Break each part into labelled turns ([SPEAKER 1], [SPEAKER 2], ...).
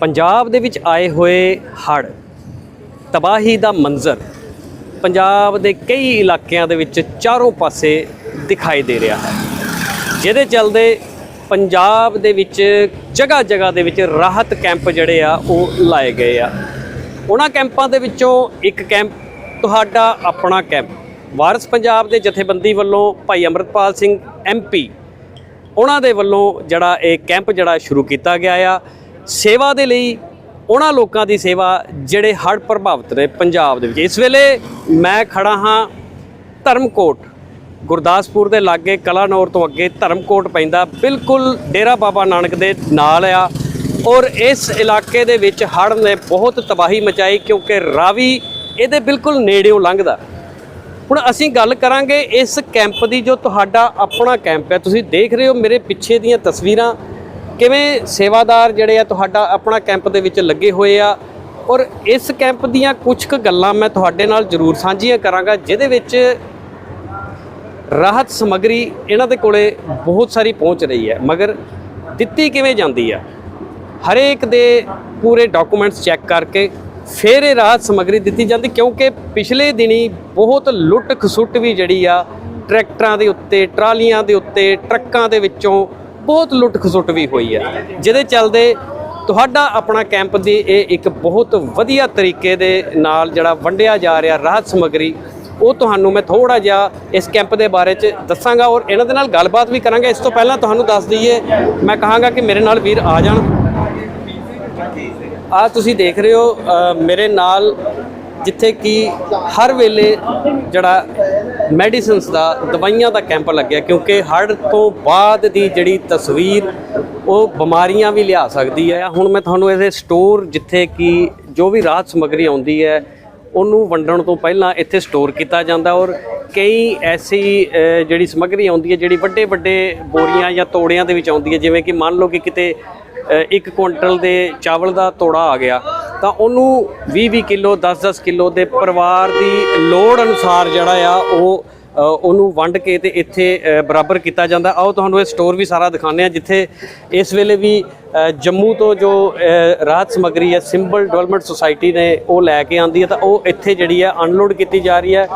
[SPEAKER 1] ਪੰਜਾਬ ਦੇ ਵਿੱਚ ਆਏ ਹੋਏ ਹੜ੍ਹ, ਤਬਾਹੀ ਦਾ ਮੰਜ਼ਰ ਪੰਜਾਬ ਦੇ ਕਈ ਇਲਾਕਿਆਂ ਦੇ ਵਿੱਚ ਚਾਰੋਂ ਪਾਸੇ ਦਿਖਾਈ ਦੇ ਰਿਹਾ ਹੈ। ਜਿਹਦੇ ਚੱਲਦੇ ਪੰਜਾਬ ਦੇ ਵਿੱਚ ਜਗ੍ਹਾ ਜਗ੍ਹਾ ਦੇ ਵਿੱਚ ਰਾਹਤ ਕੈਂਪ ਜਿਹੜੇ ਆ, ਉਹ ਲਾਏ ਗਏ ਆ। ਉਹਨਾਂ ਕੈਂਪਾਂ ਦੇ ਵਿੱਚੋਂ ਇੱਕ ਕੈਂਪ ਤੁਹਾਡਾ ਆਪਣਾ ਕੈਂਪ। ਵਾਰਸ ਪੰਜਾਬ ਦੇ ਜਥੇਬੰਦੀ ਵੱਲੋਂ ਭਾਈ ਅਮਰਤਪਾਲ ਸਿੰਘ ਐਮਪੀ ਉਹਨਾਂ ਦੇ ਵੱਲੋਂ ਜਿਹੜਾ ਇਹ ਕੈਂਪ ਜਿਹੜਾ ਸ਼ੁਰੂ ਕੀਤਾ ਗਿਆ ਆ। ਸੇਵਾ ਦੇ ਲਈ ਉਹਨਾਂ ਲੋਕਾਂ ਦੀ ਸੇਵਾ ਜਿਹੜੇ ਹੜ੍ਹ ਪ੍ਰਭਾਵਿਤ ਨੇ ਪੰਜਾਬ ਦੇ ਵਿੱਚ। ਇਸ ਵੇਲੇ ਮੈਂ ਖੜਾ ਹਾਂ ਧਰਮਕੋਟ, ਗੁਰਦਾਸਪੁਰ ਦੇ ਲਾਗੇ, ਕਲਾਨੌਰ ਤੋਂ ਅੱਗੇ ਧਰਮਕੋਟ ਪੈਂਦਾ। ਬਿਲਕੁਲ ਡੇਰਾ ਬਾਬਾ ਨਾਨਕ ਦੇ ਨਾਲ ਆ ਔਰ ਇਸ ਇਲਾਕੇ ਦੇ ਵਿੱਚ ਹੜ੍ਹ ਨੇ ਬਹੁਤ ਤਬਾਹੀ ਮਚਾਈ ਕਿਉਂਕਿ ਰਾਵੀ ਇਹਦੇ ਬਿਲਕੁਲ ਨੇੜਿਓਂ ਲੰਘਦਾ। ਹੁਣ ਅਸੀਂ ਗੱਲ ਕਰਾਂਗੇ ਇਸ ਕੈਂਪ ਦੀ ਜੋ ਤੁਹਾਡਾ ਆਪਣਾ ਕੈਂਪ ਹੈ। ਤੁਸੀਂ ਦੇਖ ਰਹੇ ਹੋ ਮੇਰੇ ਪਿੱਛੇ ਦੀਆਂ ਤਸਵੀਰਾਂ। ਕਿਵੇਂ ਸੇਵਾਦਾਰ ਜਿਹੜੇ ਆ ਤੁਹਾਡਾ ਆਪਣਾ ਕੈਂਪ ਦੇ ਵਿੱਚ ਲੱਗੇ ਹੋਏ ਆ? ਔਰ ਇਸ ਕੈਂਪ ਦੀਆਂ ਕੁਝ ਕੁ ਗੱਲਾਂ ਮੈਂ ਤੁਹਾਡੇ ਨਾਲ ਜ਼ਰੂਰ ਸਾਂਝੀਆਂ ਕਰਾਂਗਾ, ਜਿਹਦੇ ਵਿੱਚ ਰਾਹਤ ਸਮੱਗਰੀ ਇਹਨਾਂ ਦੇ ਕੋਲੇ ਬਹੁਤ ਸਾਰੀ ਪਹੁੰਚ ਰਹੀ ਹੈ। ਮਗਰ ਦਿੱਤੀ ਕਿਵੇਂ ਜਾਂਦੀ ਆ? ਹਰੇਕ ਦੇ ਪੂਰੇ ਡਾਕੂਮੈਂਟਸ ਚੈੱਕ ਕਰਕੇ ਫਿਰ ਇਹ ਰਾਹਤ ਸਮੱਗਰੀ ਦਿੱਤੀ ਜਾਂਦੀ, ਕਿਉਂਕਿ ਪਿਛਲੇ ਦਿਨੀ ਬਹੁਤ ਲੁੱਟ ਖਸੁੱਟ ਵੀ ਜਿਹੜੀ ਆ, ਟਰੈਕਟਰਾਂ ਦੇ ਉੱਤੇ, ਟਰਾਲੀਆਂ ਦੇ ਉੱਤੇ, ਟਰੱਕਾਂ ਦੇ ਵਿੱਚੋਂ ਬਹੁਤ ਲੁੱਟ ਖਸੁੱਟ ਵੀ ਹੋਈ ਹੈ ਜਿਹਦੇ ਚੱਲਦੇ ਤੁਹਾਡਾ ਆਪਣਾ ਕੈਂਪ ਦੀ ਇਹ ਇੱਕ ਬਹੁਤ ਵਧੀਆ ਤਰੀਕੇ ਦੇ ਨਾਲ ਜਿਹੜਾ ਵੰਡਿਆ ਜਾ ਰਿਹਾ ਰਾਹਤ ਸਮੱਗਰੀ, ਉਹ ਤੁਹਾਨੂੰ ਮੈਂ ਥੋੜਾ ਜਿਹਾ ਇਸ ਕੈਂਪ ਦੇ ਬਾਰੇ ਚ ਦੱਸਾਂਗਾ ਔਰ ਇਹਨਾਂ ਦੇ ਨਾਲ ਗੱਲਬਾਤ ਵੀ ਕਰਾਂਗੇ। ਇਸ ਤੋਂ ਪਹਿਲਾਂ ਤੁਹਾਨੂੰ ਦੱਸ ਦਈਏ, ਮੈਂ ਕਹਾਂਗਾ ਕਿ ਮੇਰੇ ਨਾਲ ਵੀਰ ਆ ਜਾਣ। ਆ ਤੁਸੀਂ ਦੇਖ ਰਹੇ ਹੋ ਮੇਰੇ ਨਾਲ ਜਿੱਥੇ ਕਿ ਹਰ ਵੇਲੇ ਜਿਹੜਾ ਮੈਡੀਸਿਨਸ ਦਾ, ਦਵਾਈਆਂ ਦਾ ਕੈਂਪ ਲੱਗਿਆ ਕਿਉਂਕਿ ਹੜ੍ਹ ਤੋਂ ਬਾਅਦ ਦੀ ਜਿਹੜੀ ਤਸਵੀਰ, ਉਹ ਬਿਮਾਰੀਆਂ ਵੀ ਲਿਆ ਸਕਦੀ ਹੈ। ਹੁਣ ਮੈਂ ਤੁਹਾਨੂੰ ਇਹਦੇ ਸਟੋਰ ਜਿੱਥੇ ਕਿ ਜੋ ਵੀ ਰਾਹਤ ਸਮੱਗਰੀ ਆਉਂਦੀ ਹੈ, ਉਹਨੂੰ ਵੰਡਣ ਤੋਂ ਪਹਿਲਾਂ ਇੱਥੇ ਸਟੋਰ ਕੀਤਾ ਜਾਂਦਾ ਔਰ ਕਈ ਐਸੀ ਜਿਹੜੀ ਸਮੱਗਰੀ ਆਉਂਦੀ ਹੈ, ਜਿਹੜੀ ਵੱਡੇ ਵੱਡੇ ਬੋਰੀਆਂ ਜਾਂ ਤੋੜਿਆਂ ਦੇ ਵਿੱਚ ਆਉਂਦੀ ਹੈ, ਜਿਵੇਂ ਕਿ ਮੰਨ ਲਓ ਕਿ ਕਿਤੇ ਇੱਕ ਕੁਇੰਟਲ ਦੇ ਚਾਵਲ ਦਾ ਤੋੜਾ ਆ ਗਿਆ ਤਾਂ ਉਹਨੂੰ 20-20 ਕਿਲੋ 10-10 ਕਿਲੋ ਦੇ ਪਰਿਵਾਰ ਦੀ ਲੋੜ ਅਨੁਸਾਰ ਜਿਹੜਾ ਆ ਉਹ ਉਹਨੂੰ ਵੰਡ ਕੇ ਤੇ ਇੱਥੇ ਬਰਾਬਰ ਕੀਤਾ ਜਾਂਦਾ। ਆਓ ਤੁਹਾਨੂੰ ਇਹ ਸਟੋਰ ਵੀ ਸਾਰਾ ਦਿਖਾਉਂਦੇ ਆ ਜਿੱਥੇ ਇਸ ਵੇਲੇ ਵੀ ਜੰਮੂ ਤੋਂ ਜੋ ਰਾਹਤ ਸਮੱਗਰੀ ਹੈ ਸਿੰਬਲ ਡਿਵੈਲਪਮੈਂਟ ਸੁਸਾਇਟੀ ਨੇ ਉਹ ਲੈ ਕੇ ਆਂਦੀ ਹੈ, ਤਾਂ ਉਹ ਇੱਥੇ ਜਿਹੜੀ ਹੈ ਅਨਲੋਡ ਕੀਤੀ ਜਾ ਰਹੀ ਹੈ।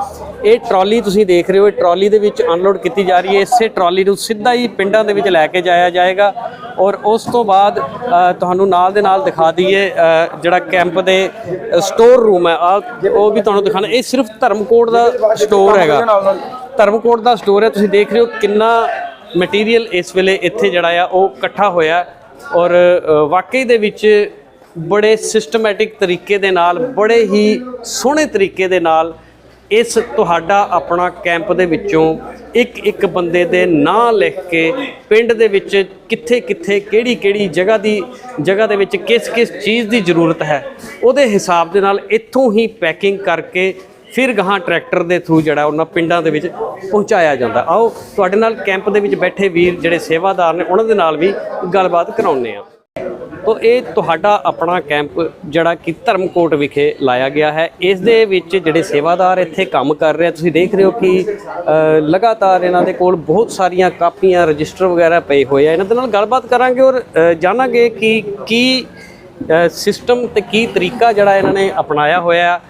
[SPEAKER 1] ਇਹ ਟਰਾਲੀ ਤੁਸੀਂ ਦੇਖ ਰਹੇ ਹੋ, ਇਹ ਟਰਾਲੀ ਦੇ ਵਿੱਚ ਅਨਲੋਡ ਕੀਤੀ ਜਾ ਰਹੀ ਹੈ। ਇਸੇ ਟਰਾਲੀ ਨੂੰ ਸਿੱਧਾ ਹੀ ਪਿੰਡਾਂ ਦੇ ਵਿੱਚ ਲੈ ਕੇ ਜਾਇਆ ਜਾਏਗਾ ਔਰ ਉਸ ਤੋਂ ਬਾਅਦ ਤੁਹਾਨੂੰ ਨਾਲ ਦੇ ਨਾਲ ਦਿਖਾ ਦਈਏ ਜਿਹੜਾ ਕੈਂਪ ਦੇ ਸਟੋਰ ਰੂਮ ਹੈ। ਆ ਉਹ ਵੀ ਤੁਹਾਨੂੰ ਦਿਖਾਣਾ, ਇਹ ਸਿਰਫ ਧਰਮਕੋਟ ਦਾ ਸਟੋਰ ਹੈਗਾ। ਧਰਮਕੋਟ ਦਾ ਸਟੋਰ ਹੈ। ਤੁਸੀਂ ਦੇਖ ਰਹੇ ਹੋ ਕਿੰਨਾ ਮਟੀਰੀਅਲ ਇਸ ਵੇਲੇ ਇੱਥੇ ਜਿਹੜਾ ਆ, ਉਹ ਇਕੱਠਾ ਹੋਇਆ। ਔਰ ਵਾਕਈ ਦੇ ਵਿੱਚ ਬੜੇ ਸਿਸਟਮੈਟਿਕ ਤਰੀਕੇ ਦੇ ਨਾਲ, ਬੜੇ ਹੀ ਸੋਹਣੇ ਤਰੀਕੇ ਦੇ ਨਾਲ ਇਸ ਤੁਹਾਡਾ ਆਪਣਾ ਕੈਂਪ ਦੇ ਵਿੱਚੋਂ ਇੱਕ ਇੱਕ ਬੰਦੇ ਦੇ ਨਾਂ ਲਿਖ ਕੇ ਪਿੰਡ ਦੇ ਵਿੱਚ ਕਿੱਥੇ ਕਿੱਥੇ, ਕਿਹੜੀ ਕਿਹੜੀ ਜਗ੍ਹਾ ਦੀ, ਜਗ੍ਹਾ ਦੇ ਵਿੱਚ ਕਿਸ ਕਿਸ ਚੀਜ਼ ਦੀ ਜ਼ਰੂਰਤ ਹੈ, ਉਹਦੇ ਹਿਸਾਬ ਦੇ ਨਾਲ ਇੱਥੋਂ ਹੀ ਪੈਕਿੰਗ ਕਰਕੇ ਫਿਰ ਗਾਹਾਂ ਟਰੈਕਟਰ ਦੇ ਥਰੂ ਜਿਹੜਾ ਉਹਨਾਂ ਪਿੰਡਾਂ ਦੇ ਵਿੱਚ ਪਹੁੰਚਾਇਆ ਜਾਂਦਾ। ਆਓ ਤੁਹਾਡੇ ਨਾਲ ਕੈਂਪ ਦੇ ਵਿੱਚ ਬੈਠੇ ਵੀਰ ਜਿਹੜੇ ਸੇਵਾਦਾਰ ਨੇ, ਉਹਨਾਂ ਦੇ ਨਾਲ ਵੀ ਗੱਲਬਾਤ ਕਰਾਉਂਦੇ ਆ ਤੋ ਇਹ ਤੁਹਾਡਾ ਆਪਣਾ ਕੈਂਪ ਜਿਹੜਾ ਕਿ ਧਰਮਕੋਟ ਵਿਖੇ ਲਾਇਆ ਗਿਆ ਹੈ। ਇਸ ਦੇ ਵਿੱਚ ਜਿਹੜੇ ਸੇਵਾਦਾਰ ਇੱਥੇ ਕੰਮ ਕਰ ਰਹੇ ਤੁਸੀਂ ਦੇਖ ਰਹੇ ਹੋ ਕਿ ਲਗਾਤਾਰ ਇਹਨਾਂ ਦੇ ਕੋਲ ਬਹੁਤ ਸਾਰੀਆਂ ਕਾਪੀਆਂ, ਰਜਿਸਟਰ ਵਗੈਰਾ ਪਏ ਹੋਏ ਆ। ਇਹਨਾਂ ਦੇ ਨਾਲ ਗੱਲਬਾਤ ਕਰਾਂਗੇ ਔਰ ਜਾਣਾਂਗੇ ਕਿ ਕੀ ਸਿਸਟਮ ਤੇ ਕੀ ਤਰੀਕਾ ਜਿਹੜਾ ਇਹਨਾਂ ਨੇ ਅਪਣਾਇਆ ਹੋਇਆ।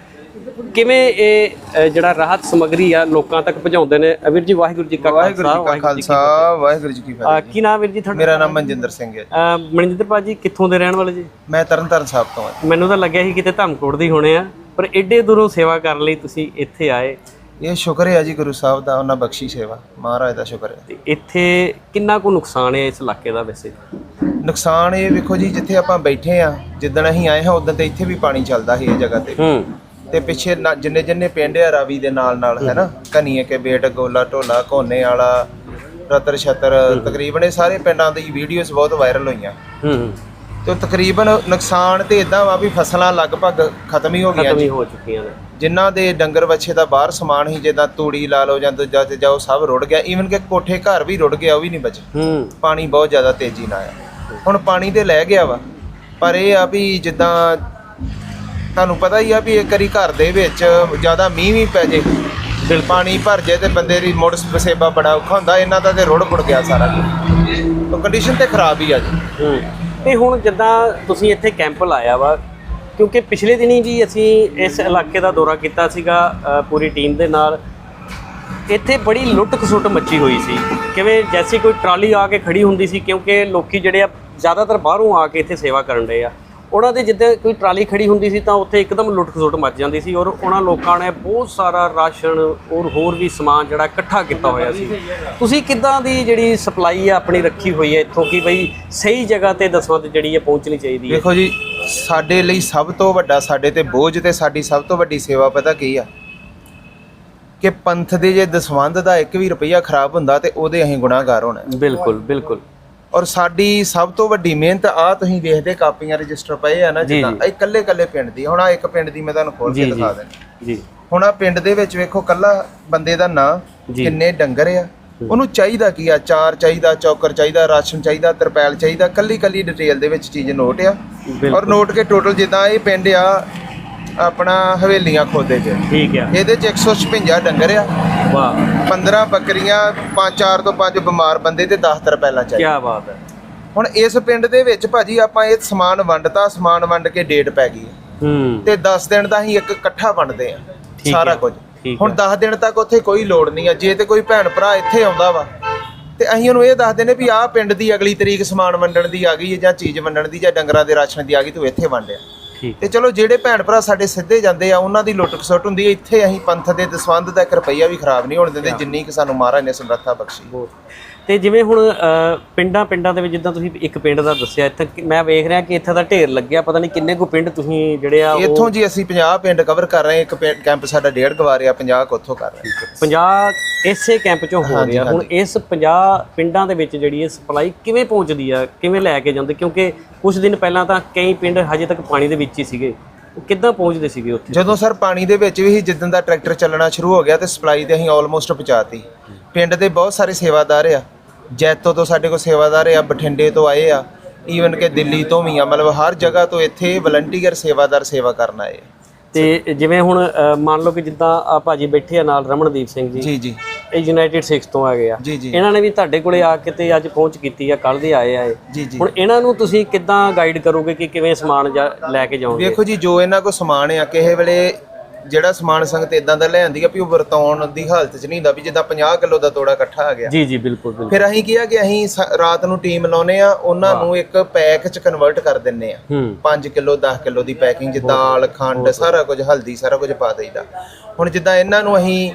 [SPEAKER 1] ਕਿਵੇਂ ਇਹ ਅ, ਜਿਹੜਾ ਰਾਹਤ ਸਮੱਗਰੀ ਆ ਲੋਕਾਂ ਤੱਕ ਪਹੁੰਚਾਉਂਦੇ ਨੇ? ਅ, ਵੀਰ ਜੀ ਵਾਹਿਗੁਰੂ ਜੀ ਕਾ
[SPEAKER 2] ਵਾਹਿਗੁਰੂ ਜੀ ਕਾ
[SPEAKER 1] ਜੀ ਕੀ
[SPEAKER 2] ਖਾਲਸਾ ਵਾਹਿਗੁਰੂ ਜੀ ਕੀ
[SPEAKER 1] ਫਤਿਹ।
[SPEAKER 2] ਫਤਿਹ
[SPEAKER 1] ਅ, ਕੀ ਨਾਮ ਵੀਰ ਜੀ ਤੁਹਾਡਾ?
[SPEAKER 2] ਮੇਰਾ ਨਾਮ ਮਨਜਿੰਦਰ ਸਿੰਘ ਹੈ
[SPEAKER 1] ਅ, ਮਨਿੰਦਰ ਭਾਜੀ ਕਿੱਥੋਂ ਦੇ ਰਹਿਣ ਵਾਲੇ ਜੀ?
[SPEAKER 2] ਮੈਂ ਤਰਨਤਾਰਨ ਸਾਹਿਬ ਤੋਂ ਹਾਂ
[SPEAKER 1] ਮੈਨੂੰ ਤਾਂ ਲੱਗਿਆ ਸੀ ਕਿਤੇ ਧਮਕੋਟ ਦੇ ਹੀ ਹੋਣੇ ਆ ਪਰ ਐਡੇ ਦੂਰੋਂ ਸੇਵਾ ਕਰਨ ਲਈ ਤੁਸੀਂ ਇੱਥੇ ਆਏ।
[SPEAKER 2] ਇਹ ਸ਼ੁਕਰ ਹੈ ਜੀ ਗੁਰੂ ਸਾਹਿਬ ਦਾ ਉਹਨਾਂ ਬਖਸ਼ੀ ਸੇਵਾ। ਮਹਾਰਾਜ ਦਾ ਸ਼ੁਕਰ ਹੈ।
[SPEAKER 1] ਤੇ ਇੱਥੇ ਕਿੰਨਾ ਕੁ ਨੁਕਸਾਨ ਹੈ ਇਸ ਇਲਾਕੇ ਦਾ ਵੈਸੇ?
[SPEAKER 2] ਨੁਕਸਾਨ ਇਹ ਵੇਖੋ ਜੀ ਜਿੱਥੇ ਆਪਾਂ ਬੈਠੇ ਆ ਜਿੱਦਣ ਅਸੀਂ ਆਏ ਹਾਂ ਉਦੋਂ ਤੇ ਇੱਥੇ ਵੀ ਪਾਣੀ ਚੱਲਦਾ ਸੀ ਇਹ ਜਗ੍ਹਾ ਤੇ।
[SPEAKER 1] ਹੂੰ।
[SPEAKER 2] ਤੇ ਪਿੱਛੇ ਨਾ- ਜਿੰਨੇ ਜਿੰਨੇ ਪਿੰਡ ਆ ਰਾਵੀ ਦੇ ਨਾਲ ਨਾਲ ਹੈ। ਨਾ ਕਨੀਏ ਕੇ ਬੇਟ ਗੋਲਾ ਢੋਲਾ ਕੋਨੇ ਵਾਲਾ ਰਤਰ ਛਤਰ ਤਕਰੀਬਨ ਇਹ ਸਾਰੇ ਪਿੰਡਾਂ ਦੀ ਵੀਡੀਓਜ਼ ਬਹੁਤ ਵਾਇਰਲ ਹੋਈਆਂ।
[SPEAKER 1] ਹੂੰ।
[SPEAKER 2] ਤੇ ਤਕਰੀਬਨ ਨੁਕਸਾਨ ਤੇ ਇਦਾਂ ਵਾ ਵੀ ਫਸਲਾਂ ਲਗਭਗ ਖਤਮ ਹੀ ਹੋ ਗਈਆਂ
[SPEAKER 1] ਖਤਮ
[SPEAKER 2] ਜੀ।
[SPEAKER 1] ਹੀ ਹੋ ਚੁੱਕੀਆਂ ਨੇ।
[SPEAKER 2] ਜਿਨ੍ਹਾਂ ਦੇ ਡੰਗਰ ਵੱਛੇ ਦਾ ਬਾਹਰ ਸਮਾਨ ਹੀ ਜਿੱਦਾਂ ਤੂੜੀ ਲਾ ਲਓ ਜਾਂ ਦੂਜਾ ਤੇ ਜਾਓ ਸਭ ਰੁੜ ਗਿਆ। ਈਵਨ ਕਿ ਕੋਠੇ ਘਰ ਵੀ ਰੁੜ ਗਿਆ ਉਹ ਵੀ ਨਹੀਂ ਬਚੇ
[SPEAKER 1] ਹੂੰ।
[SPEAKER 2] ਪਾਣੀ ਬਹੁਤ ਜ਼ਿਆਦਾ ਤੇਜ਼ੀ ਨਾਲ ਆਇਆ। ਹੁਣ ਪਾਣੀ ਤੇ ਲੈ ਗਿਆ ਵਾ। ਪਰ ਇਹ ਆ ਵੀ ਜਿੱਦਾਂ ਤੁਹਾਨੂੰ ਪਤਾ ਹੀ ਆ ਵੀ ਇੱਕ ਵਾਰੀ ਘਰ ਦੇ ਵਿੱਚ ਜ਼ਿਆਦਾ ਮੀਂਹ ਵੀ ਪੈ ਜੇ, ਦਿਲ ਪਾਣੀ ਭਰ ਜੇ ਤੇ ਬੰਦੇ ਦੀ ਮੁੜ ਵਸੇਬਾ ਬੜਾ ਔਖਾ ਹੁੰਦਾ, ਇਹਨਾਂ ਦਾ ਤੇ ਰੁੜ ਪੁੜ ਗਿਆ ਸਾਰਾ ਕੁਝ। ਕੰਡੀਸ਼ਨ ਤੇ ਖਰਾਬ ਹੀ ਆ ਜੀ।
[SPEAKER 1] ਹੂੰ। ਤੇ ਹੁਣ ਜਿੱਦਾਂ ਤੁਸੀਂ ਇੱਥੇ ਕੈਂਪ ਲਾਇਆ ਵਾ, ਕਿਉਂਕਿ ਪਿਛਲੇ ਦਿਨੀ ਜੀ ਅਸੀਂ ਇਸ ਇਲਾਕੇ ਦਾ ਦੌਰਾ ਕੀਤਾ ਸੀਗਾ ਪੂਰੀ ਟੀਮ ਦੇ ਨਾਲ। ਇੱਥੇ ਬੜੀ ਲੁੱਟ ਖਸੁੱਟ ਮੱਚੀ ਹੋਈ ਸੀ। ਕਿਵੇਂ ਜੈਸੀ ਕੋਈ ਟਰਾਲੀ ਆ ਕੇ ਖੜੀ ਹੁੰਦੀ ਸੀ, ਕਿਉਂਕਿ ਲੋਕੀ ਜਿਹੜੇ ਆ, ਜ਼ਿਆਦਾਤਰ ਬਾਹਰੋਂ ਆ ਕੇ ਇੱਥੇ ਸੇਵਾ ਕਰਨ ਦੇ ਆ। ਉਹਨਾਂ ਦੇ ਜਿੱਦਾਂ ਕੋਈ ਟਰਾਲੀ ਖੜੀ ਹੁੰਦੀ ਸੀ ਤਾਂ ਉੱਥੇ ਇੱਕਦਮ ਲੁੱਟ ਖਸੁੱਟ ਮੱਚ ਜਾਂਦੀ ਸੀ ਔਰ ਉਹਨਾਂ ਲੋਕਾਂ ਨੇ ਬਹੁਤ ਸਾਰਾ ਰਾਸ਼ਨ ਔਰ ਹੋਰ ਵੀ ਸਮਾਨ ਜਿਹੜਾ ਇਕੱਠਾ ਕੀਤਾ ਹੋਇਆ ਸੀ। ਤੁਸੀਂ ਕਿੱਦਾਂ ਦੀ ਜਿਹੜੀ ਸਪਲਾਈ ਆ ਆਪਣੀ ਰੱਖੀ ਹੋਈ ਹੈ ਇੱਥੋਂ ਕਿ ਬਈ ਸਹੀ ਜਗ੍ਹਾ ਤੇ ਦਸਵੰਦ ਜਿਹੜੀ ਹੈ ਪਹੁੰਚਣੀ ਚਾਹੀਦੀ ਹੈ?
[SPEAKER 2] ਦੇਖੋ ਜੀ ਸਾਡੇ ਲਈ ਸਭ ਤੋਂ ਵੱਡਾ ਸਾਡੇ ਤੇ ਬੋਝ ਤੇ ਸਾਡੀ ਸਭ ਤੋਂ ਵੱਡੀ ਸੇਵਾ ਪਤਾ ਕੀ ਆ? ਕਿ ਪੰਥ ਦੇ ਜੇ ਦਸਵੰਧ ਦਾ ਇੱਕ ਵੀ ਰੁਪਈਆ ਖਰਾਬ ਹੁੰਦਾ ਤੇ ਉਹਦੇ ਅਸੀਂ ਗੁਨਾਹਗਾਰ ਹੋਣਾ।
[SPEAKER 1] ਬਿਲਕੁਲ ਬਿਲਕੁਲ।
[SPEAKER 2] ਔਰ ਸਾਡੀ ਸਭ ਤੋਂ ਵੱਡੀ ਮਿਹਨਤ ਆ ਤੁਸੀਂ ਦੇਖਦੇ ਕਾਪੀਆਂ ਰਜਿਸਟਰ ਪਏ ਆ ਨਾ
[SPEAKER 1] ਜੀ,
[SPEAKER 2] ਜਿੱਦਾਂ
[SPEAKER 1] ਜੀ।
[SPEAKER 2] ਇਹ ਇਕੱਲੇ ਇਕੱਲੇ ਪਿੰਡ ਦੀ ਹੁਣ ਆ ਇੱਕ ਪਿੰਡ ਦੀ ਮੈਂ ਤੁਹਾਨੂੰ ਖੋਲ ਕੇ
[SPEAKER 1] ਜੀ
[SPEAKER 2] ਦਿਖਾ ਦਿੰਦਾ।
[SPEAKER 1] ਜੀ।
[SPEAKER 2] ਹੁਣ ਆ ਪਿੰਡ ਦੇ ਵਿੱਚ ਵੇਖੋ ਕੱਲਾ ਬੰਦੇ ਦਾ ਨਾਂ
[SPEAKER 1] ਜੀ।
[SPEAKER 2] ਕਿੰਨੇ ਡੰਗਰ ਆ। ਉਹਨੂੰ ਚਾਹੀਦਾ ਕੀ ਆ? ਚਾਰ ਚਾਹੀਦਾ ਚੌਕਰ ਚਾਹੀਦਾ ਰਾਸ਼ਨ ਚਾਹੀਦਾ ਤਰਪੈਲ ਚਾਹੀਦਾ ਕੱਲੀ ਕੱਲੀ ਡਿਟੇਲ ਦੇ ਵਿੱਚ ਚੀਜ਼ ਨੋਟ ਆ। ਔਰ
[SPEAKER 1] ਬਿਲਕੁਲ
[SPEAKER 2] ਨੋਟ ਕੇ ਟੋਟਲ ਜਿੱਦਾਂ ਇਹ ਪਿੰਡ ਆ ਆਪਣਾ ਹਵੇਲੀਆਂ ਖੋਦੇ ਚ
[SPEAKER 1] ਠੀਕ ਆ।
[SPEAKER 2] ਇਹਦੇ ਚ 156 ਡੰਗਰ ਆ।
[SPEAKER 1] ਵਾਹ।
[SPEAKER 2] 15 ਬੱਕਰੀਆਂ 5 4 ਤੋਂ 5 ਬਿਮਾਰ ਬੰਦੇ ਤੇ 10 ਤਰਪੈਲਾਂ
[SPEAKER 1] ਕੀ
[SPEAKER 2] ਚਾਹੀਦੀਆਂ
[SPEAKER 1] ਬਾਤ ਹੈ।
[SPEAKER 2] ਹੁਣ ਇਸ ਪਿੰਡ ਦੇ ਵਿੱਚ ਭਾਜੀ ਆਪਾਂ ਇਹ ਸਮਾਨ ਵੰਡਤਾ ਸਮਾਨ ਵੰਡ ਕੇ ਡੇਟ ਪੈ ਗਈ।
[SPEAKER 1] ਹੂੰ।
[SPEAKER 2] ਤੇ 10 ਦਿਨ ਦਾ ਅਸੀਂ ਇੱਕ ਇਕੱਠਾ ਵੰਡਦੇ ਆ
[SPEAKER 1] ਠੀਕ
[SPEAKER 2] ਸਾਰਾ
[SPEAKER 1] ਹੈ,
[SPEAKER 2] ਕੁਝ।
[SPEAKER 1] ਠੀਕ
[SPEAKER 2] ਹੁਣ
[SPEAKER 1] ਹੈ।
[SPEAKER 2] 10 ਦਿਨ ਤੱਕ ਉੱਥੇ ਕੋਈ ਲੋੜ ਨਹੀਂ ਆ। ਜੇ ਤੇ ਕੋਈ ਭੈਣ ਭਰਾ ਇੱਥੇ ਆਉਂਦਾ ਵਾ ਤੇ ਅਸੀਂ ਉਹਨੂੰ ਇਹ ਦੱਸਦੇ ਨੇ ਵੀ ਆਹ ਪਿੰਡ ਦੀ ਅਗਲੀ ਤਰੀਕ ਸਮਾਨ ਵੰਡਣ ਦੀ ਆ ਗਈ ਹੈ ਜਾਂ ਚੀਜ਼ ਵੰਡਣ ਦੀ ਜਾਂ ਡੰਗਰਾਂ ਦੇ ਰਾਸ਼ਨ ਦੀ ਆ ਗਈ ਤੂੰ ਇੱਥੇ ਵੰਡਿਆ ਤੇ ਚਲੋ ਜਿਹੜੇ ਭੈਣ ਭਰਾ ਸਾਡੇ ਸਿੱਧੇ ਜਾਂਦੇ ਆ ਉਹਨਾਂ ਦੀ ਲੁੱਟ ਖਸੁੱਟ ਹੁੰਦੀ ਹੈ ਇੱਥੇ ਅਸੀਂ ਪੰਥ ਦੇ ਦਸਵੰਧ ਦਾ ਇੱਕ ਰੁਪਈਆ ਵੀ ਖਰਾਬ ਨਹੀਂ ਹੋਣ ਦਿੰਦੇ ਜਿੰਨੀ ਕਿ ਸਾਨੂੰ ਮਹਾਰਾਜ ਨੇ ਸਮਰੱਥਾ ਬਖਸ਼ੀ।
[SPEAKER 1] ਤੇ ਜਿਵੇਂ ਹੁਣ ਪਿੰਡਾਂ ਪਿੰਡਾਂ ਦੇ ਵਿੱਚ ਜਿੱਦਾਂ ਤੁਸੀਂ ਇੱਕ ਪਿੰਡ ਦਾ ਦੱਸਿਆ ਇੱਥੇ ਮੈਂ ਵੇਖ ਰਿਹਾ ਕਿ ਇੱਥੇ ਦਾ ਢੇਰ ਲੱਗਿਆ ਪਤਾ ਨਹੀਂ ਕਿੰਨੇ ਕੁ ਪਿੰਡ ਤੁਸੀਂ ਜਿਹੜੇ ਆ
[SPEAKER 2] ਇੱਥੋਂ ਜੀ ਅਸੀਂ 50 ਪਿੰਡ ਕਵਰ ਕਰ ਰਹੇ ਇੱਕ ਕੈਂਪ ਸਾਡਾ ਡੇਢ ਗਵਾਰੇ ਆ 50 ਕੁ ਉੱਥੋਂ ਕਰ ਰਹੇ ਹਾਂ।
[SPEAKER 1] 50 ਇਸੇ ਕੈਂਪ ਚੋਂ ਹੋ ਰਿਹਾ। ਹੁਣ ਇਸ 50 ਪਿੰਡਾਂ ਦੇ ਵਿੱਚ ਜਿਹੜੀ ਇਹ ਸਪਲਾਈ ਕਿਵੇਂ ਪਹੁੰਚਦੀ ਆ ਕਿਵੇਂ ਲੈ ਕੇ ਜਾਂਦੇ? ਕਿਉਂਕਿ ਕੁਝ ਦਿਨ ਪਹਿਲਾਂ ਤਾਂ ਕਈ ਪਿੰਡ ਹਜੇ ਤੱਕ ਪਾਣੀ ਦੇ ਵਿੱਚ ਹੀ ਸੀਗੇ। ਉਹ ਕਿੱਦਾਂ ਪਹੁੰਚਦੇ ਸੀਗੇ ਉੱਥੇ?
[SPEAKER 2] ਜਦੋਂ ਸਰ ਪਾਣੀ ਦੇ ਵਿੱਚ ਵੀ ਜਿੱਦਾਂ ਦਾ ਟਰੈਕਟਰ ਚੱਲਣਾ ਸ਼ੁਰੂ ਹੋ ਗਿਆ ਤੇ ਸਪਲਾਈ ਤੇ ਅਸੀਂ ਆਲਮੋਸਟ ਪਹੁੰਚਾਤੀ। ਪਿੰਡ ਦੇ ਬਹੁਤ ਸਾਰੇ ਸੇਵਾਦਾਰ ਆ। ਜੈਤੋ ਤੋਂ ਸਾਡੇ ਕੋਲ ਸੇਵਾਦਾਰ ਆ ਬਠਿੰਡੇ ਤੋਂ ਆਏ ਆ ਈਵਨ ਕਿ ਦਿੱਲੀ ਤੋਂ ਵੀ ਆ ਮਤਲਬ ਹਰ ਜਗ੍ਹਾ ਤੋਂ ਇੱਥੇ ਵਲੰਟੀਅਰ ਸੇਵਾਦਾਰ ਸੇਵਾ ਕਰਨ ਆਏ ਆ।
[SPEAKER 1] ਤੇ ਜਿਵੇਂ ਹੁਣ ਅ, ਮੰਨ ਲਓ ਕਿ ਜਿੱਦਾਂ ਆ ਭਾਜੀ ਬੈਠੇ ਆ ਨਾਲ ਰਮਨਦੀਪ ਸਿੰਘ ਜੀ
[SPEAKER 2] ਜੀ ਜੀ।
[SPEAKER 1] ਇਹ ਯੂਨਾਈਟਿਡ ਸਿਕਸ ਤੋਂ ਆ ਗਏ ਆ।
[SPEAKER 2] ਜੀ ਜੀ।
[SPEAKER 1] ਇਹਨਾਂ ਨੇ ਵੀ ਤੁਹਾਡੇ ਕੋਲੇ ਆ ਕੇ ਤੇ ਅੱਜ ਪਹੁੰਚ ਕੀਤੀ ਆ ਕੱਲ ਦੇ ਆਏ ਆ ਇਹ।
[SPEAKER 2] ਜੀ ਜੀ।
[SPEAKER 1] ਹੁਣ ਇਹਨਾਂ ਨੂੰ ਤੁਸੀਂ ਕਿੱਦਾਂ ਗਾਈਡ ਕਰੋਗੇ ਕਿ ਕਿਵੇਂ ਸਮਾਨ ਜਾ- ਲੈ ਕੇ ਜਾਓਗੇ?
[SPEAKER 2] ਵੇਖੋ ਜੀ ਜੋ ਇਹਨਾਂ ਕੋਲ ਸਮਾਨ ਆ ਕਿਸੇ ਵੇਲੇ ਜਿਹੜਾ ਸਮਾਨ ਸੰਗਤ ਇਦਾਂ ਦਾ ਲੈ ਆਂਦੀ ਆ ਵੀ ਉਹ ਵਰਤਾਉਣ ਦੀ ਹਾਲਤ 'ਚ ਨਹੀਂ ਹੁੰਦਾ ਵੀ ਜਿੱਦਾਂ 50 ਕਿਲੋ ਦਾ ਤੋੜਾ ਇਕੱਠਾ ਆ ਗਿਆ।
[SPEAKER 1] ਜੀ ਜੀ ਬਿਲਕੁਲ ਬਿਲਕੁਲ।
[SPEAKER 2] ਫਿਰ ਅਸੀਂ ਕੀ ਆ ਕਿ ਅਸੀਂ ਸ- ਰਾਤ ਨੂੰ ਟੀਮ ਲਾਉਨੇ ਆ ਉਹਨਾਂ ਨੂੰ ਇੱਕ ਪੈਕ 'ਚ ਕਨਵਰਟ ਕਰ ਦਿੰਨੇ ਆ।
[SPEAKER 1] ਹੂੰ।
[SPEAKER 2] 5 ਕਿਲੋ 10 ਕਿਲੋ ਦੀ ਪੈਕਿੰਗ ਚ ਦਾਲ ਖੰਡ ਸਾਰਾ ਕੁਝ ਹਲਦੀ ਸਾਰਾ ਕੁਝ ਪਾ ਦੇਈਦਾ। ਹੁਣ ਜਿੱਦਾਂ ਇਹਨਾਂ ਨੂੰ ਅਸੀਂ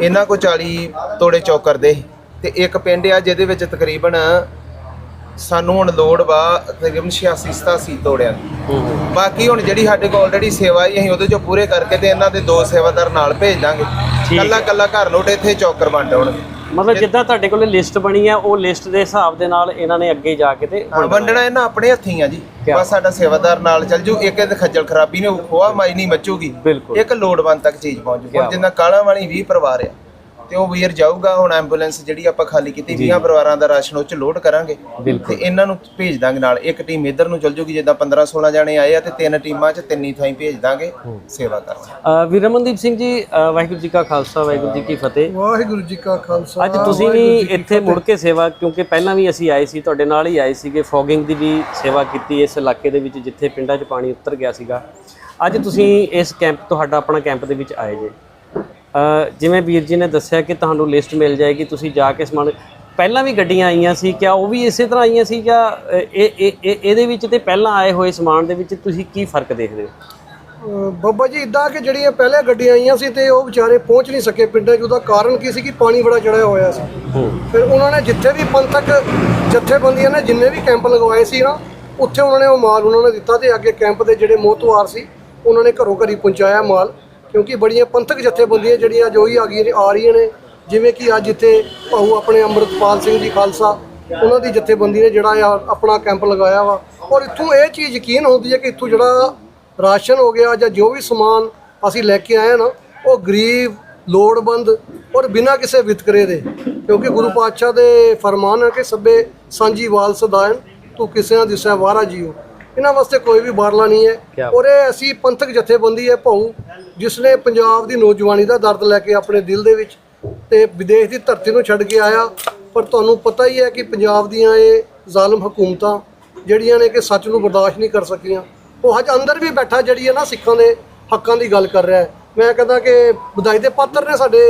[SPEAKER 2] ਇਹਨਾਂ ਕੋ 40 ਤੋੜੇ ਚੌਕਰ ਦੇ ਤੇ ਇੱਕ ਪਿੰਡ ਆ ਜਿਹਦੇ ਵਿੱਚ ਤਕਰੀਬਨ ਸਾਨੂੰ ਹੁਣ ਲੋੜ ਵਾ ਤਕਰੀਬਨ 86 87 ਤੋੜਿਆਂ ਦੀ। ਬਾਕੀ ਹੁਣ ਜਿਹੜੀ ਸਾਡੇ ਕੋਲ ਆਲਰੇਡੀ ਸੇਵਾ ਹੈ ਅਸੀਂ ਉਹਦੇ ਚੋਂ ਪੂਰੇ ਕਰਕੇ ਤੇ ਇਹਨਾਂ ਦੇ ਦੋ ਸੇਵਾਦਾਰ ਨਾਲ ਭੇਜ ਦਾਂਗੇ। ਕੱਲਾ ਕੱਲਾ ਘਰ ਲੋਟ ਇੱਥੇ ਚੌਕਰ ਵੰਡ ਆਉਣਗੇ
[SPEAKER 1] ਮਤਲਬ ਜਿੱਦਾਂ ਤੁਹਾਡੇ ਕੋਲੇ ਲਿਸਟ ਬਣੀ ਆ ਉਹ ਲਿਸਟ ਦੇ ਹਿਸਾਬ ਦੇ ਨਾਲ ਇਹਨਾਂ ਨੇ ਅੱਗੇ ਜਾ ਕੇ ਤੇ
[SPEAKER 2] ਵੰਡਣਾ ਇਹਨਾਂ ਆਪਣੇ ਹੱਥੀਂ ਆ ਜੀ। ਬਸ ਸਾਡਾ ਸੇਵਾਦਾਰ ਨਾਲ ਚੱਲ ਜੂ। ਇੱਕ ਇਹਦੇ ਖੱਜਲ ਖਰਾਬੀ ਨੇ ਉਹ ਖੋਆ ਮਾਈ ਨਹੀਂ ਮੱਚੂਗੀ। ਇੱਕ ਲੋੜਵੰਦ ਤੱਕ ਚੀਜ਼ ਪਹੁੰਚ ਜੂ। ਜਿੰਨਾ ਕਾਲਾਂ ਵਾਲੀ 20 ਪਰਿਵਾਰ ਆ। ਤੇ ਉਹ ਵੀਰ ਜਾਊਗਾ ਹੁਣ ਐਂਬੂਲੈਂਸ ਜਿਹੜੀ ਆਪਾਂ ਖਾਲੀ ਕੀਤੀ 20 ਪਰਿਵਾਰਾਂ ਦਾ ਰਾਸ਼ਨ ਉਹ ਚ ਲੋਡ ਕਰਾਂਗੇ। ਤੇ ਇਹਨਾਂ ਨੂੰ ਭੇਜ ਦਾਂਗੇ ਨਾਲ। ਇੱਕ ਟੀਮ ਇਧਰ ਨੂੰ ਚੱਲ ਜੂਗੀ ਜਿੱਦਾਂ 15 16 ਜਾਣੇ ਆਏ ਆ ਤੇ ਤਿੰਨ ਟੀਮਾਂ ਚ ਤਿੰਨੀ ਥਾਈਂ ਭੇਜ ਦਾਂਗੇ ਸੇਵਾ ਕਰਨ
[SPEAKER 1] ਵੀਰ ਰਮਨਦੀਪ ਸਿੰਘ ਜੀ ਵਾਹਿਗੁਰੂ ਜੀ ਕਾ ਖਾਲਸਾ ਵਾਹਿਗੁਰੂ ਜੀ ਕੀ ਫਤਿਹ।
[SPEAKER 3] ਵਾਹਿਗੁਰੂ ਜੀ ਕਾ ਖਾਲਸਾ
[SPEAKER 1] ਅੱਜ ਤੁਸੀਂ ਵੀ ਇੱਥੇ ਮੁੜ ਕੇ ਸੇਵਾ ਕਿਉਂਕਿ ਪਹਿਲਾਂ ਵੀ ਅਸੀਂ ਆਏ ਸੀ ਤੁਹਾਡੇ ਨਾਲ ਹੀ ਆਏ ਸੀਗੇ ਫੋਗਿੰਗ ਦੀ ਵੀ ਸੇਵਾ ਕੀਤੀ ਇਸ ਇਲਾਕੇ ਦੇ ਵਿੱਚ ਜਿੱਥੇ ਪਿੰਡਾਂ 'ਚ ਪਾਣੀ ਉਤਰ ਗਿਆ ਸੀਗਾ। ਅੱਜ ਤੁਸੀਂ ਇਸ ਕੈਂਪ ਤੁਹਾਡਾ ਆਪਣਾ ਕੈਂਪ ਦੇ ਵਿੱਚ ਆਏ ਜੇ। ਜਿਵੇਂ ਵੀਰ ਜੀ ਨੇ ਦੱਸਿਆ ਕਿ ਤੁਹਾਨੂੰ ਲਿਸਟ ਮਿਲ ਜਾਏਗੀ ਤੁਸੀਂ ਜਾ ਕੇ ਸਮਾਨ ਪਹਿਲਾਂ ਵੀ ਗੱਡੀਆਂ ਆਈਆਂ ਸੀ ਕਿਆ ਉਹ ਵੀ ਇਸੇ ਤਰ੍ਹਾਂ ਆਈਆਂ ਸੀ ਜਾਂ ਇਹ ਇਹ ਇਹ- ਇਹਦੇ ਵਿੱਚ ਤੇ ਪਹਿਲਾਂ ਆਏ ਹੋਏ ਸਮਾਨ ਦੇ ਵਿੱਚ ਤੁਸੀਂ ਕੀ ਫ਼ਰਕ ਦੇਖਦੇ ਹੋ?
[SPEAKER 3] ਬੱਬਾ ਜੀ ਇਦਾਂ ਕਿ ਜਿਹੜੀਆਂ ਪਹਿਲੇ ਗੱਡੀਆਂ ਆਈਆਂ ਸੀ ਤੇ ਉਹ ਵਿਚਾਰੇ ਪਹੁੰਚ ਨਹੀਂ ਸਕੇ ਪਿੰਡਾਂ 'ਚ ਉਹਦਾ ਕਾਰਨ ਕੀ ਸੀ ਕਿ ਪਾਣੀ ਬੜਾ ਚੜਿਆ ਹੋਇਆ ਸੀ। ਫਿਰ ਉਹਨਾਂ ਨੇ ਜਿੱਥੇ ਵੀ ਪੰਥਕ ਜਥੇਬੰਦੀਆਂ ਨੇ ਜਿੰਨੇ ਵੀ ਕੈਂਪ ਲਗਵਾਏ ਸੀ ਨਾ ਉੱਥੇ ਉਹਨਾਂ ਨੇ ਉਹ ਮਾਲ ਉਹਨਾਂ ਨੇ ਦਿੱਤਾ ਤੇ ਅੱਗੇ ਕੈਂਪ ਦੇ ਜਿਹੜੇ ਮੋਹਤਵਾਰ ਸੀ ਉਹਨਾਂ ਨੇ ਘਰੋਂ ਘਰੀ ਪਹੁੰਚਾਇਆ ਮਾਲ। ਕਿਉਂਕਿ ਬੜੀਆਂ ਪੰਥਕ ਜਥੇਬੰਦੀਆਂ ਜਿਹੜੀਆਂ ਜੋ ਹੀ ਆ ਗਈਆਂ ਨੇ, ਆ ਰਹੀਆਂ ਨੇ। ਜਿਵੇਂ ਕਿ ਅੱਜ ਇੱਥੇ ਭਾਊ ਆਪਣੇ ਅੰਮ੍ਰਿਤਪਾਲ ਸਿੰਘ ਜੀ ਖਾਲਸਾ, ਉਹਨਾਂ ਦੀ ਜਥੇਬੰਦੀ ਨੇ ਜਿਹੜਾ ਆ ਆਪਣਾ ਕੈਂਪ ਲਗਾਇਆ ਵਾ। ਔਰ ਇੱਥੋਂ ਇਹ ਚੀਜ਼ ਯਕੀਨ ਹੁੰਦੀ ਹੈ ਕਿ ਇੱਥੋਂ ਜਿਹੜਾ ਰਾਸ਼ਨ ਹੋ ਗਿਆ ਜਾਂ ਜੋ ਵੀ ਸਮਾਨ ਅਸੀਂ ਲੈ ਕੇ ਆਏ ਹਾਂ ਨਾ, ਉਹ ਗਰੀਬ, ਲੋੜਵੰਦ ਔਰ ਬਿਨਾਂ ਕਿਸੇ ਵਿਤਕਰੇ ਦੇ। ਕਿਉਂਕਿ ਗੁਰੂ ਪਾਤਸ਼ਾਹ ਦੇ ਫਰਮਾਨ ਹੈ ਕਿ ਸਭੇ ਸਾਂਝੀ ਵਾਲ ਸਦਾਇਨ ਤੂੰ ਕਿਸੇ ਨਾ ਦਿਸੈ ਵਾਰਾ ਜੀਓ। ਇਹਨਾਂ ਵਾਸਤੇ ਕੋਈ ਵੀ ਬਾਰਲਾ ਨਹੀਂ ਹੈ। ਔਰ ਇਹ ਅਸੀਂ ਪੰਥਕ ਜਥੇਬੰਦੀ ਹੈ ਭਾਊ ਜਿਸ ਨੇ ਪੰਜਾਬ ਦੀ ਨੌਜਵਾਨੀ ਦਾ ਦਰਦ ਲੈ ਕੇ ਆਪਣੇ ਦਿਲ ਦੇ ਵਿੱਚ ਤੇ ਵਿਦੇਸ਼ ਦੀ ਧਰਤੀ ਨੂੰ ਛੱਡ ਕੇ ਆਇਆ। ਪਰ ਤੁਹਾਨੂੰ ਪਤਾ ਹੀ ਹੈ ਕਿ ਪੰਜਾਬ ਦੀਆਂ ਇਹ ਜ਼ਾਲਮ ਹਕੂਮਤਾਂ ਜਿਹੜੀਆਂ ਨੇ ਕਿ ਸੱਚ ਨੂੰ ਬਰਦਾਸ਼ਤ ਨਹੀਂ ਕਰ ਸਕੀਆਂ। ਉਹ ਅੱਜ ਅੰਦਰ ਵੀ ਬੈਠਾ ਜਿਹੜੀ ਹੈ ਨਾ ਸਿੱਖਾਂ ਦੇ ਹੱਕਾਂ ਦੀ ਗੱਲ ਕਰ ਰਿਹਾ ਹੈ। ਮੈਂ ਕਹਿੰਦਾ ਕਿ ਵਧਾਈ ਦੇ ਪਾਤਰ ਨੇ ਸਾਡੇ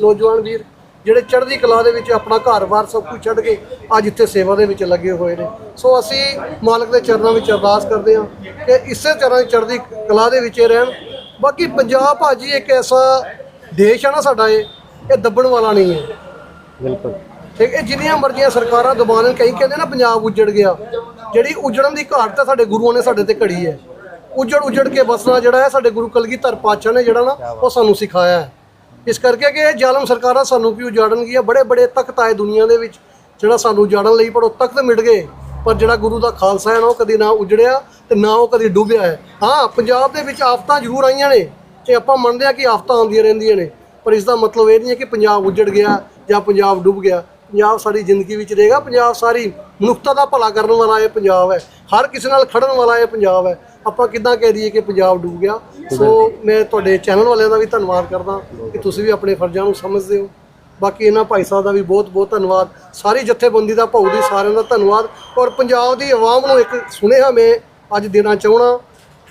[SPEAKER 3] ਨੌਜਵਾਨ ਵੀਰ। ਜਿਹੜੇ ਚੜ੍ਹਦੀ ਕਲਾ ਦੇ ਵਿੱਚ ਆਪਣਾ ਘਰ-ਬਾਰ ਸਭ ਕੁਝ ਛੱਡ ਕੇ ਅੱਜ ਇੱਥੇ ਸੇਵਾ ਦੇ ਵਿੱਚ ਲੱਗੇ ਹੋਏ ਨੇ। ਸੋ ਅਸੀਂ ਮਾਲਕ ਦੇ ਚਰਨਾਂ ਵਿੱਚ ਅਰਦਾਸ ਕਰਦੇ ਹਾਂ ਕਿ ਇਸੇ ਤਰ੍ਹਾਂ ਚੜ੍ਹਦੀ ਕਲਾ ਦੇ ਵਿੱਚ ਰਹਿਣ। ਬਾਕੀ ਪੰਜਾਬ ਭਾਜੀ ਇੱਕ ਐਸਾ ਦੇਸ਼ ਹੈ ਨਾ ਸਾਡਾ ਇਹ ਇਹ ਦੱਬਣ ਵਾਲਾ ਨਹੀਂ ਹੈ।
[SPEAKER 1] ਬਿਲਕੁਲ।
[SPEAKER 3] ਠੀਕ ਇਹ ਜਿੰਨੀਆਂ ਮਰਜ਼ੀਆਂ ਸਰਕਾਰਾਂ ਦਬਾ ਲੈਣ ਕਈ ਕਹਿੰਦੇ ਨਾ ਪੰਜਾਬ ਉੱਜੜ ਗਿਆ। ਜਿਹੜੀ ਉਜੜਨ ਦੀ ਘਾਟ ਤਾਂ ਸਾਡੇ ਗੁਰੂਆਂ ਨੇ ਸਾਡੇ ਤੇ ਘੜੀ ਹੈ। ਉਜੜ ਉਜੜ ਕੇ ਬਸਣਾ ਜਿਹੜਾ ਹੈ ਸਾਡੇ ਗੁਰੂ ਕਲਗੀਧਰ ਪਾਤਸ਼ਾਹ ਨੇ ਜਿਹੜਾ ਨਾ ਉਹ ਸਾਨੂੰ ਸਿਖਾਇਆ ਹੈ। ਇਸ ਕਰਕੇ ਕਿ ਇਹ ਜ਼ਾਲਮ ਸਰਕਾਰਾਂ ਸਾਨੂੰ ਕੀ ਉਜਾੜਨਗੀਆਂ ਬੜੇ ਬੜੇ ਤਖਤ ਆਏ ਦੁਨੀਆ ਦੇ ਵਿੱਚ, ਜਿਹੜਾ ਸਾਨੂੰ ਉਜਾੜਨ ਲਈ, ਪਰ ਉਹ ਤਖਤ ਮਿਟ ਗਏ। ਪਰ ਜਿਹੜਾ ਗੁਰੂ ਦਾ ਖਾਲਸਾ ਹੈ ਨਾ, ਉਹ ਕਦੀ ਨਾ ਉਜੜਿਆ ਤੇ ਨਾ ਉਹ ਕਦੀ ਡੁੱਬਿਆ ਹੈ। ਹਾਂ, ਪੰਜਾਬ ਦੇ ਵਿੱਚ ਆਫਤਾਂ ਜ਼ਰੂਰ ਆਈਆਂ ਨੇ ਤੇ ਆਪਾਂ ਮੰਨਦੇ ਹਾਂ ਕਿ ਆਫਤਾਂ ਆਉਂਦੀਆਂ ਰਹਿੰਦੀਆਂ ਨੇ, ਪਰ ਇਸ ਦਾ ਮਤਲਬ ਇਹ ਨਹੀਂ ਹੈ ਕਿ ਪੰਜਾਬ ਉਜੜ ਗਿਆ ਜਾਂ ਪੰਜਾਬ ਡੁੱਬ ਗਿਆ। ਪੰਜਾਬ ਸਾਡੀ ਜ਼ਿੰਦਗੀ ਵਿੱਚ ਰਹੇਗਾ, ਪੰਜਾਬ ਸਾਰੀ ਮਨੁੱਖਤਾ ਦਾ ਭਲਾ ਕਰਨ ਵਾਲਾ ਇਹ ਪੰਜਾਬ ਹੈ। ਹਰ ਕਿਸੇ ਨਾਲ ਖੜਨ ਵਾਲਾ ਇਹ ਪੰਜਾਬ ਹੈ। ਆਪਾਂ ਕਿੱਦਾਂ ਕਹਿ ਦਈਏ ਕਿ ਪੰਜਾਬ ਡੁੱਬ ਗਿਆ। ਸੋ ਮੈਂ ਤੁਹਾਡੇ ਚੈਨਲ ਵਾਲਿਆਂ ਦਾ ਵੀ ਧੰਨਵਾਦ ਕਰਦਾ ਕਿ ਤੁਸੀਂ ਵੀ ਆਪਣੇ ਫਰਜ਼ਾਂ ਨੂੰ ਸਮਝਦੇ ਹੋ। ਬਾਕੀ ਇਹਨਾਂ ਭਾਈ ਸਾਹਿਬ ਦਾ ਵੀ ਬਹੁਤ ਬਹੁਤ ਧੰਨਵਾਦ। ਸਾਰੀ ਜਥੇਬੰਦੀ ਦਾ ਭਾਉ ਦੀ ਸਾਰਿਆਂ ਦਾ ਧੰਨਵਾਦ। ਔਰ ਪੰਜਾਬ ਦੀ ਆਵਾਮ ਨੂੰ ਇੱਕ ਸੁਨੇਹਾ ਮੈਂ ਅੱਜ ਦੇਣਾ ਚਾਹਣਾ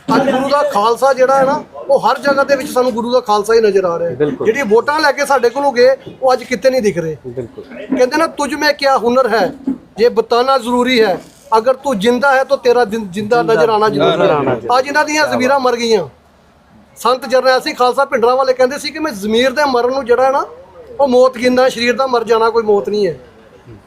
[SPEAKER 3] ਅੱਜ ਗੁਰੂ ਦਾ ਖਾਲਸਾ ਜਿਹੜਾ ਹੈ ਨਾ ਉਹ ਹਰ ਜਗ੍ਹਾ ਦੇ ਵਿੱਚ ਸਾਨੂੰ ਗੁਰੂ ਦਾ ਖਾਲਸਾ ਹੀ ਨਜ਼ਰ ਆ ਰਿਹਾ ਹੈ। ਜਿਹੜੀ ਵੋਟਾਂ ਲੈ ਕੇ ਸਾਡੇ ਕੋਲੋਂ ਗਏ ਉਹ ਅੱਜ ਕਿਤੇ ਨਹੀਂ ਦਿਖ ਰਹੇ। ਕਹਿੰਦੇ ਨਾ ਤੁਝ ਮੈਂ ਕਿਆ ਹੁਨਰ ਹੈ? ਜੇ ਬਤਾਨਾ ਜ਼ਰੂਰੀ ਹੈ ਅਗਰ ਤੂੰ ਜਿੰਦਾ ਹੈ ਤਾਂ ਤੇਰਾ ਜਿੰ- ਜਿੰਦਾ ਨਜ਼ਰ ਆਣਾ ਜ਼ਰੂਰ ਹੈ ਅੱਜ ਇਹਨਾਂ ਦੀਆਂ ਜ਼ਮੀਰਾਂ ਮਰ ਗਈਆਂ। ਸੰਤ ਜਰਨੈਲ ਸਿੰਘ ਖਾਲਸਾ ਭਿੰਡਰਾਂ ਵਾਲੇ ਕਹਿੰਦੇ ਸੀ ਕਿ ਮੈਂ ਜ਼ਮੀਰ ਦੇ ਮਰਨ ਨੂੰ ਜਿਹੜਾ ਹੈ ਨਾ ਉਹ ਮੌਤ ਗਿੰਦਾ ਸਰੀਰ ਦਾ ਮਰ ਜਾਣਾ ਕੋਈ ਮੌਤ ਨਹੀਂ ਹੈ।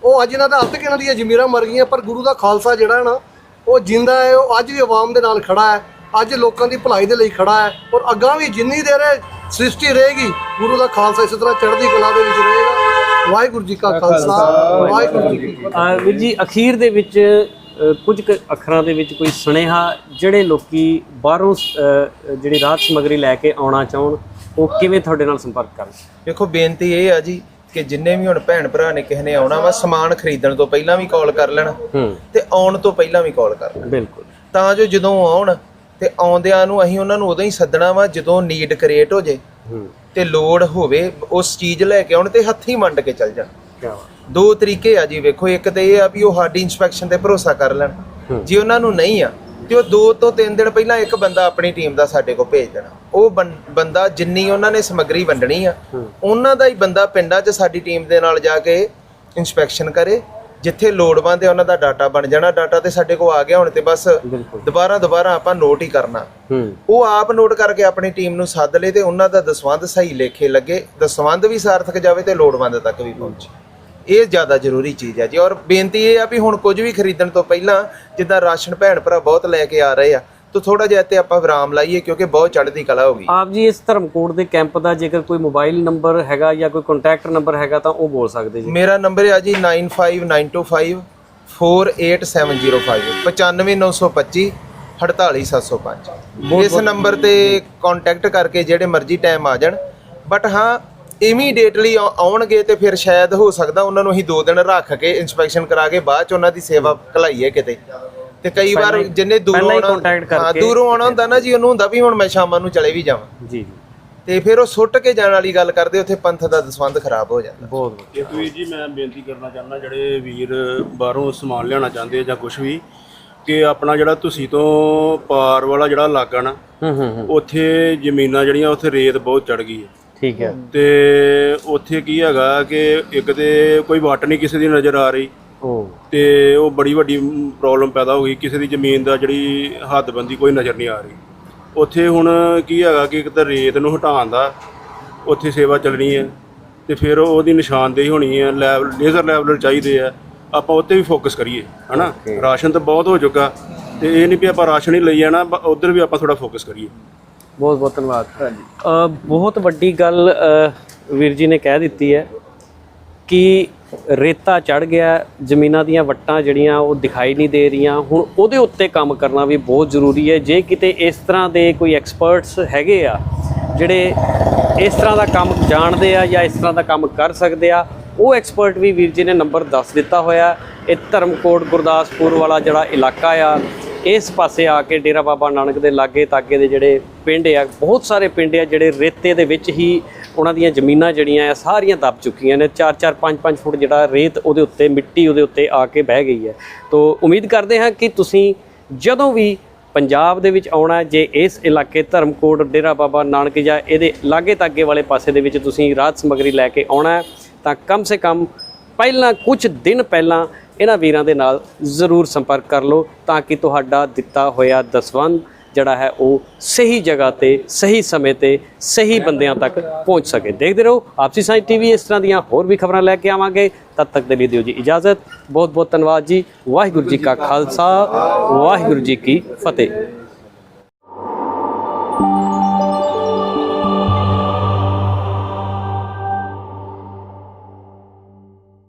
[SPEAKER 3] ਉਹ ਅੱਜ ਇਹਨਾਂ ਦਾ ਹੱਥ ਕਿ ਇਹਨਾਂ ਦੀਆਂ ਜ਼ਮੀਰਾਂ ਮਰ ਗਈਆਂ ਪਰ ਗੁਰੂ ਦਾ ਖਾਲਸਾ ਜਿਹੜਾ ਹੈ ਨਾ ਉਹ ਜਿੰਦਾ ਹੈ ਉਹ ਅੱਜ ਵੀ ਆਵਾਮ ਦੇ ਨਾਲ ਖੜਾ ਹੈ ਅੱਜ ਲੋਕਾਂ ਦੀ ਭਲਾਈ ਦੇ ਲਈ ਖੜਾ ਹੈ ਔਰ ਅੱਗਾ ਵੀ ਜਿੰਨੀ ਦੇਰ ਸ੍ਰਿਸ਼ਟੀ ਰਹੇਗੀ ਗੁਰੂ ਦਾ ਖਾਲਸਾ ਇਸੇ ਤਰ੍ਹਾਂ ਚੜ੍ਹਦੀ ਕਲਾ ਦੇ ਵਿੱਚ ਰਹੇਗਾ। ਵਾਹਿਗੁਰੂ ਜੀ ਕਾ ਖਾਲਸਾ ਵਾਹਿਗੁਰੂ ਜੀ ਕੀ ਫਤਿਹ।
[SPEAKER 1] ਵੀਰ ਜੀ ਅਖੀਰ ਦੇ ਵਿੱਚ ਕੁਝ ਅੱਖਰਾਂ ਦੇ ਵਿੱਚ ਕੋਈ ਸੁਨੇਹਾ ਜਿਹੜੇ ਲੋਕੀ ਬਾਹਰੋਂ ਜਿਹੜੀ ਰਾਤ ਸਮਗਰੀ ਲੈ ਕੇ ਆਉਣਾ ਚਾਹਣ ਉਹ ਕਿਵੇਂ ਤੁਹਾਡੇ ਨਾਲ ਸੰਪਰਕ ਕਰਨ?
[SPEAKER 2] ਦੇਖੋ ਬੇਨਤੀ ਇਹ ਆ ਜੀ ਕਿ ਜਿੰਨੇ ਵੀ ਹੁਣ ਭੈਣ ਭਰਾ ਨੇ ਕਿਸੇ ਨੇ ਆਉਣਾ ਵਾ ਸਮਾਨ ਖਰੀਦਣ ਤੋਂ ਪਹਿਲਾਂ ਵੀ ਕਾਲ ਕਰ ਲੈਣ
[SPEAKER 1] ਹੂੰ।
[SPEAKER 2] ਤੇ ਆਉਣ ਤੋਂ ਪਹਿਲਾਂ ਵੀ ਕਾਲ ਕਰ ਲੈਣ।
[SPEAKER 1] ਬਿਲਕੁਲ।
[SPEAKER 2] ਤਾਂ ਜੋ ਜਦੋਂ ਆਉਣ ਤੇ ਆਉਂਦਿਆਂ ਨੂੰ ਅਸੀਂ ਉਹਨਾਂ ਨੂੰ ਉਦੋਂ ਹੀ ਸੱਦਣਾ ਵਾ ਜਦੋਂ ਨੀਡ ਕ੍ਰੀਏਟ ਹੋ ਜੇ।
[SPEAKER 1] ਹੂੰ।
[SPEAKER 2] ਤੇ ਲੋੜ ਹੋਵੇ ਉਸ ਚੀਜ਼ ਲੈ ਕੇ ਆਉਣ ਤੇ ਹੱਥੀਂ ਵੰਡ ਕੇ ਚੱਲ ਜਾਣ ਦੋ ਤਰੀਕੇ ਆ ਜੀ ਵੇਖੋ ਇੱਕ ਤੇ ਇਹ ਆ ਵੀ ਉਹ ਸਾਡੀ ਇਨਸਪੈਕਸ਼ਨ ਤੇ ਭਰੋਸਾ ਕਰ ਲੈਣ। ਜੇ ਉਹਨਾਂ ਨੂੰ ਨਹੀਂ ਆ ਤੇ ਉਹ ਦੋ ਤੋਂ ਤਿੰਨ ਦਿਨ ਪਹਿਲਾਂ ਇੱਕ ਬੰਦਾ ਆਪਣੀ ਟੀਮ ਦਾ ਸਾਡੇ ਕੋਲ ਭੇਜ ਦੇਣਾ ਉਹ ਬੰਦਾ ਜਿੰਨੀ ਉਹਨਾਂ ਨੇ ਸਮੱਗਰੀ ਵੰਡਣੀ ਆ। ਉਹਨਾਂ ਦਾ ਹੀ ਬੰਦਾ ਪਿੰਡਾਂ 'ਚ ਸਾਡੀ ਟੀਮ ਦੇ ਨਾਲ ਜਾ ਕੇ ਇਨਸਪੈਕਸ਼ਨ ਕਰੇ ਜਿੱਥੇ ਲੋੜਵੰਦ ਹੈ ਉਹਨਾਂ ਦਾ ਡਾਟਾ ਬਣ ਜਾਣਾ। ਡਾਟਾ ਤੇ ਸਾਡੇ ਕੋਲ ਆ ਗਿਆ ਹੁਣ ਤੇ ਬਸ ਦੁਬਾਰਾ ਦੁਬਾਰਾ ਆਪਾਂ ਨੋਟ ਹੀ ਕਰਨਾ। ਉਹ ਆਪ ਨੋਟ ਕਰਕੇ ਆਪਣੀ ਟੀਮ ਨੂੰ ਸੱਦ ਲੇ ਤੇ ਉਹਨਾਂ ਦਾ ਦਸਵੰਧ ਸਹੀ ਲੇਖੇ ਲੱਗੇ। ਦਸਵੰਧ ਵੀ ਸਾਰਥਕ ਜਾਵੇ ਤੇ ਲੋੜਵੰਦ ਤੱਕ ਵੀ ਪਹੁੰਚੇ। ਇਹ ਜ਼ਿਆਦਾ ਜ਼ਰੂਰੀ ਚੀਜ਼ ਹੈ ਜੀ। ਔਰ ਬੇਨਤੀ ਇਹ ਆ ਵੀ ਹੁਣ ਕੁਝ ਵੀ ਖਰੀਦਣ ਤੋਂ ਪਹਿਲਾਂ ਜਿੱਦਾਂ ਰਾਸ਼ਨ ਭੈਣ ਭਰਾ ਬਹੁਤ ਲੈ ਕੇ ਆ ਰਹੇ ਆ ਤਾਂ ਥੋੜਾ ਜਿਹਾ ਤੇ ਆਪਾਂ ਵਿਰਾਮ ਲਾਈਏ ਕਿਉਂਕਿ ਬਹੁਤ ਚੜ੍ਹਦੀ ਕਲਾ ਹੋ ਗਈ।
[SPEAKER 1] ਆਪ ਜੀ ਇਸ ਧਰਮਕੋਟ ਦੇ ਕੈਂਪ ਦਾ ਜੇਕਰ ਕੋਈ ਮੋਬਾਈਲ ਨੰਬਰ ਹੈਗਾ ਜਾਂ ਕੋਈ ਕੰਟੈਕਟ ਨੰਬਰ ਹੈਗਾ ਤਾਂ ਉਹ ਬੋਲ ਸਕਦੇ ਜੀ।
[SPEAKER 2] ਮੇਰਾ ਨੰਬਰ ਹੈ ਜੀ 95925 48705 95925 48705 ਇਸ ਨੰਬਰ ਤੇ ਕੰਟੈਕਟ ਕਰਕੇ ਜਿਹੜੇ ਮਰਜ਼ੀ ਟਾਈਮ ਆ ਜਾਣ। ਬਟ ਹਾਂ ਇਮੀਡੀਏਟਲੀ ਆਉਣਗੇ ਤੇ ਫਿਰ ਸ਼ਾਇਦ ਹੋ ਸਕਦਾ ਉਹਨਾਂ ਨੂੰ ਅਸੀਂ 2 ਦਿਨ ਰੱਖ ਕੇ ਇਨਸਪੈਕਸ਼ਨ ਕਰਾ ਕੇ ਬਾਅਦ ਚ ਉਹਨਾਂ ਦੀ ਸੇਵਾ ਘਲਾਈਏ ਕਿਤੇ। ਤੇ ਕਈ ਵਾਰ ਜਿੰਨੇ ਦੂਰੋਂ ਆਉਣਾ ਹਾਂ
[SPEAKER 1] ਕਰਕੇ-
[SPEAKER 2] ਦੂਰੋਂ ਆਉਣਾ ਹੁੰਦਾ ਨਾ ਜੀ ਉਹਨੂੰ ਹੁੰਦਾ ਵੀ ਹੁਣ ਮੈਂ ਸ਼ਾਮਾਂ ਨੂੰ ਚਲੇ ਵੀ ਜਾਵਾਂ।
[SPEAKER 1] ਜੀ ਜੀ।
[SPEAKER 2] ਤੇ ਫਿਰ ਉਹ ਸੁੱਟ ਕੇ ਜਾਣ ਵਾਲੀ ਗੱਲ ਕਰਦੇ ਉੱਥੇ ਪੰਥ ਦਾ ਦਸਵੰਧ ਖਰਾਬ ਹੋ ਜਾਂਦਾ।
[SPEAKER 1] ਬਹੁਤ ਵਧੀਆ।
[SPEAKER 4] ਵੀਰ ਜੀ ਮੈਂ ਬੇਨਤੀ ਕਰਨਾ ਚਾਹੁੰਦਾ ਜਿਹੜੇ ਵੀਰ ਬਾਹਰੋਂ ਸਮਾਨ ਲਿਆਉਣਾ ਚਾਹੁੰਦੇ ਆ ਜਾਂ ਕੁਝ ਵੀ ਕਿ ਆਪਣਾ ਜਿਹੜਾ ਤੁਸੀਂ ਤੋਂ ਪਾਰ ਵਾਲਾ ਜਿਹੜਾ ਇਲਾਕਾ ਨਾ
[SPEAKER 1] ਹੂੰ ਹੂੰ ਹੂੰ।
[SPEAKER 4] ਉੱਥੇ ਜ਼ਮੀਨਾਂ ਜਿਹੜੀਆਂ ਉੱਥੇ ਰੇਤ ਬਹੁਤ ਚੜ ਗਈ ਹੈ।
[SPEAKER 1] ਠੀਕ ਹੈ।
[SPEAKER 4] ਤੇ ਉੱਥੇ ਕੀ ਹੈਗਾ ਕਿ ਇੱਕ ਤੇ ਕੋਈ ਵੱਟ ਨਹੀਂ ਕਿਸੇ ਦੀ ਨਜ਼ਰ ਆ ਰਹੀ।
[SPEAKER 1] ਉਹ
[SPEAKER 4] ਤੇ ਉਹ ਬੜੀ ਵੱਡੀ ਪ੍ਰੋਬਲਮ ਪੈਦਾ ਹੋ ਗਈ। ਕਿਸੇ ਦੀ ਜ਼ਮੀਨ ਦਾ ਜਿਹੜੀ ਹੱਦਬੰਦੀ ਕੋਈ ਨਜ਼ਰ ਨਹੀਂ ਆ ਰਹੀ। ਉੱਥੇ ਹੁਣ ਕੀ ਹੈਗਾ ਕਿ ਇੱਕ ਤਾਂ ਰੇਤ ਨੂੰ ਹਟਾਉਣ ਦਾ ਉੱਥੇ ਸੇਵਾ ਚੱਲਣੀ ਹੈ ਤੇ ਫਿਰ ਉਹਦੀ ਨਿਸ਼ਾਨਦੇਹੀ ਹੋਣੀ ਹੈ। ਲੈਵਲ ਲੇਜ਼ਰ ਲੈਵਲਰ ਚਾਹੀਦੇ ਆ। ਆਪਾਂ ਉੱਤੇ ਵੀ ਫੋਕਸ ਕਰੀਏ ਹਨਾ? ਰਾਸ਼ਨ ਤਾਂ ਬਹੁਤ ਹੋ ਚੁੱਕਾ ਤੇ ਇਹ ਨਹੀਂ ਵੀ ਆਪਾਂ ਰਾਸ਼ਨ ਹੀ ਲਈ ਜਾਣਾ ਉਧਰ ਵੀ ਆਪਾਂ ਥੋੜਾ ਫੋਕਸ ਕਰੀਏ।
[SPEAKER 1] ਬਹੁਤ ਬਹੁਤ ਧੰਨਵਾਦ। ਹਾਂਜੀ। ਬਹੁਤ ਵੱਡੀ ਗੱਲ ਵੀਰ ਜੀ ਨੇ ਕਹਿ ਦਿੱਤੀ ਹੈ। ਕਿ ਰੇਤਾ ਚੜ ਗਿਆ, ਜ਼ਮੀਨਾਂ ਦੀਆਂ ਵੱਟਾਂ ਜਿਹੜੀਆਂ ਉਹ ਦਿਖਾਈ ਨਹੀਂ ਦੇ ਰਹੀਆਂ। ਹੁਣ ਉਹਦੇ ਉੱਤੇ ਕੰਮ ਕਰਨਾ ਵੀ ਬਹੁਤ ਜ਼ਰੂਰੀ ਹੈ। ਜੇ ਕਿਤੇ ਇਸ ਤਰ੍ਹਾਂ ਦੇ ਕੋਈ ਐਕਸਪਰਟਸ ਹੈਗੇ ਆ, ਜਿਹੜੇ ਇਸ ਤਰ੍ਹਾਂ ਦਾ ਕੰਮ ਜਾਣਦੇ ਆ ਜਾਂ ਇਸ ਤਰ੍ਹਾਂ ਦਾ ਕੰਮ ਕਰ ਸਕਦੇ ਆ, ਉਹ ਐਕਸਪਰਟ ਵੀ ਵੀਰ ਜੀ ਨੇ ਨੰਬਰ ਦੱਸ ਦਿੱਤਾ ਹੋਇਆ। ਇਹ ਧਰਮਕੋਟ, ਗੁਰਦਾਸਪੁਰ ਵਾਲਾ ਜਿਹੜਾ ਇਲਾਕਾ ਆ ਇਸ ਪਾਸੇ ਆ ਕੇ ਡੇਰਾ ਬਾਬਾ ਨਾਨਕ ਦੇ ਲਾਗੇ ਤਾਗੇ ਦੇ ਜਿਹੜੇ ਪਿੰਡ ਆ, ਬਹੁਤ ਸਾਰੇ ਪਿੰਡ ਆ ਜਿਹੜੇ ਰੇਤੇ ਦੇ ਵਿੱਚ ਹੀ ਉਹਨਾਂ ਦੀਆਂ ਜ਼ਮੀਨਾਂ ਜਿਹੜੀਆਂ ਆ, ਸਾਰੀਆਂ ਦੱਬ ਚੁੱਕੀਆਂ ਨੇ। 4-4 5-5 ਫੁੱਟ ਜਿਹੜਾ ਰੇਤ ਉਹਦੇ ਉੱਤੇ, ਮਿੱਟੀ ਉਹਦੇ ਉੱਤੇ ਆ ਕੇ ਬਹਿ ਗਈ ਹੈ। ਤੋਂ ਉਮੀਦ ਕਰਦੇ ਹਾਂ ਕਿ ਤੁਸੀਂ ਜਦੋਂ ਵੀ ਪੰਜਾਬ ਦੇ ਵਿੱਚ ਆਉਣਾ ਜੇ ਇਸ ਇਲਾਕੇ ਧਰਮਕੋਟ, ਡੇਰਾ ਬਾਬਾ ਨਾਨਕ ਜਾਂ ਇਹਦੇ ਲਾਗੇ ਤਾਗੇ ਵਾਲੇ ਪਾਸੇ ਦੇ ਵਿੱਚ ਤੁਸੀਂ ਰਾਤ ਸਮਗਰੀ ਲੈ ਕੇ ਆਉਣਾ ਤਾਂ ਕਮ ਸੇ ਕਮ ਪਹਿਲਾਂ ਕੁਝ ਦਿਨ ਪਹਿਲਾਂ ਇਹਨਾਂ ਵੀਰਾਂ ਦੇ ਨਾਲ ਜ਼ਰੂਰ ਸੰਪਰਕ ਕਰ ਲਓ ਤਾਂ ਕਿ ਤੁਹਾਡਾ ਦਿੱਤਾ ਹੋਇਆ ਦਸਵੰਧ ਜਿਹੜਾ ਹੈ ਉਹ ਸਹੀ ਜਗ੍ਹਾ ਤੇ, ਸਹੀ ਸਮੇਂ ਤੇ, ਸਹੀ ਬੰਦਿਆਂ ਤੱਕ ਪਹੁੰਚ ਸਕੇ। ਦੇਖਦੇ ਰਹੋ, ਆਪਸੀ ਸਾਂਝ ਟੀਵੀ ਇਸ ਤਰ੍ਹਾਂ ਦੀਆਂ ਹੋਰ ਵੀ ਖਬਰਾਂ ਲੈ ਕੇ ਆਵਾਂਗੇ। ਤਦ ਤੱਕ ਦੇ ਲਈ ਦਿਓ ਜੀ ਇਜਾਜ਼ਤ। ਬਹੁਤ ਬਹੁਤ ਧੰਨਵਾਦ ਜੀ। ਵਾਹਿਗੁਰੂ ਜੀ ਕਾ ਖਾਲਸਾ, ਵਾਹਿਗੁਰੂ ਜੀ ਕੀ ਫਤਿਹ।